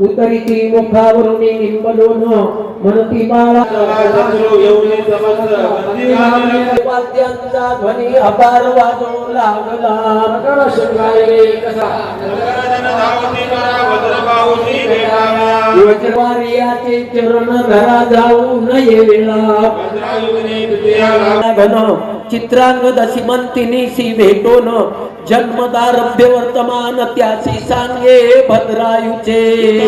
उतरिती मुखावरून निंबलोन म्हणती बाळा वाद्यांचा ध्वनी अपार वाजवू लागला. वज्रवारियाचे चरण धरा जाऊ नये वेळा. घन चित्रांगद भेटोन. जन्मदारभ्य वर्तमान त्याची सांगे भद्रायुचे.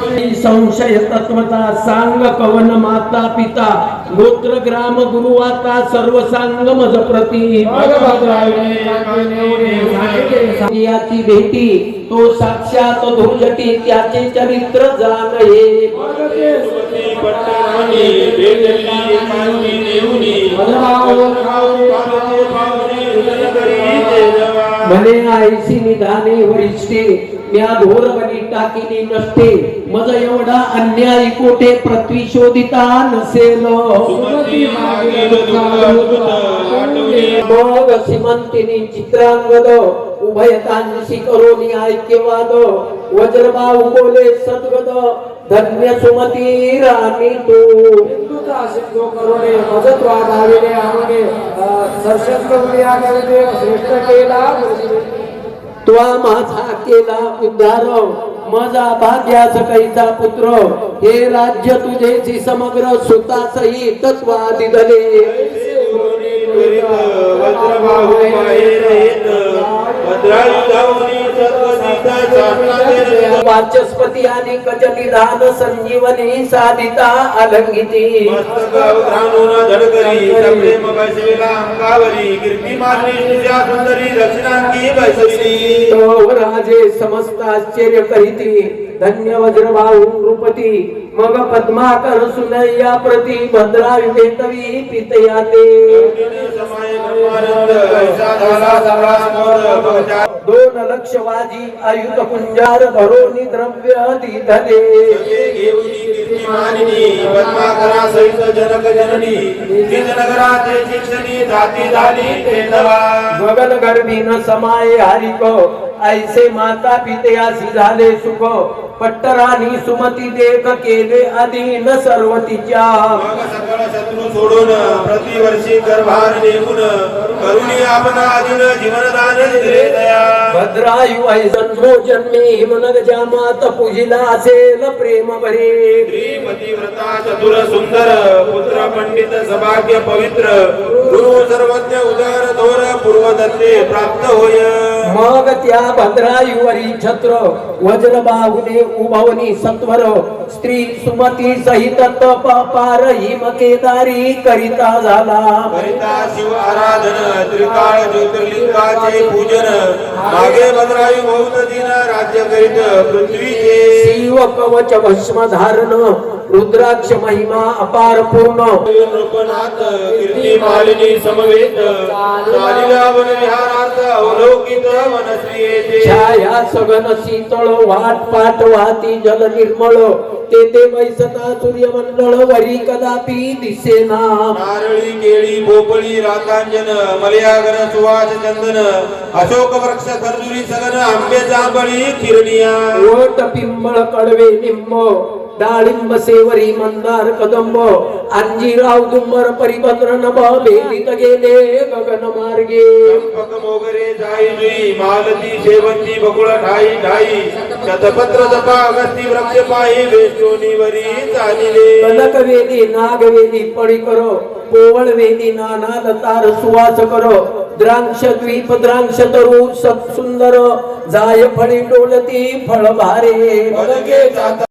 संशय तत्वता सांग कवन माता पिता गोत्र ग्राम गुरुवाता सर्व सांग मज प्रती. याची भेटी तो साक्षात धुर्जटी त्याचे चरित्र जाणये. म्हणे आयसी निधाने वरिष्ठे म्या धोरवणी टाकिनी नसते. मज एवढा अन्याय कोठे? पृथ्वी शोधिता नसेल. मग श्रीमंतिनी चित्रांगद उभयतांशी करोनी ऐक्यवाद. वज्रबाहू बोले सद्गद धन्य सुमती राणी तू. हिंदूचा सिद्धो करुणे आमने श्रेष्ठ केला. त्वा माझा केला उद्धार. माझा भाग्यास कैचा पुत्र. हे राज्य तुझे समग्र सुतासही तत्वा दिदले वाचस्पती आणि कज निधान संजीवनी साधिता अलंगिती. तो राजे समस्त आश्चर्य करीती. धन्य वज्रभाऊ नृपती मग पद्मा सुनय्या प्रती भद्रा भेटवी पितया ते दोन लक्ष वाजी आयुत कुंजार धरोनी द्रव्य दिधले। जनक जननी नगराचे गगन गर्भीन समाये हरिको ऐसे माता पितयासी झाले सुख। पट्टराणी सुमती देख केले अधीन सर्व तिच्या. मग सकळ शत्रू सोडून प्रतिवर्षी गर्भार नेमून करुणी आपणा अधीन जीवनदान दिले दया. भद्रायु ऐसो जन्मे हिमनग जामात पूजिला असेल प्रेम भरे. श्रीमती व्रता चतुर सुंदर पंडित सभाग्य पवित्र गुरु सर्वज्ञ उदर थोर पूर्वदत्ते प्राप्त होय. मग त्या भद्रायुवरी छत्र वज्र बाहुने उभवनी सत्वर स्त्री सुमती सहित तप पार हिम केदारी करिता झाला. करिता शिव आराधन त्रिकाळ ज्योतिर्लिंगाचे पूजन मागे भद्रायु बहुत दिन राज्य करीत पृथ्वीचे. शिव कवच भस्म धारण रुद्राक्ष महिमा अपार पूर्ण. कीर्ती मालिनी समवेत. चालिला वन विहारार्थ अवलोकित वनश्री येथे छाया सगन शीतळ वाट पाट वाहती जल निर्मळ. तेथे वैसता सूर्यमंडळ वरी कदापि दिसेना नारळी केळी भोपळी रातांजन मलयागर सुवास चंदन अशोक वृक्ष खर्जुरी सगन आंबे जांभळी किरनिया वट पिंबळ कडवे निंब डाळिंब सेवरी मंदार कदंब अंजीराव दुंबर परिभद्र नभ भेदित गेले गगन मार्गे. मोगरे जाई मालती शेवंती बकुळ ठाई ठाई. शतपत्र जपा अगस्ती वृक्ष पायी चालिले. कनक वेदी नाग वेदी पडी कर. पोवळ वेदी नाना लतार सुवास कर. द्रांक्ष द्वीप द्रांक्ष तरु सब सुंदर. जाय फळी डोलती फळ भारे.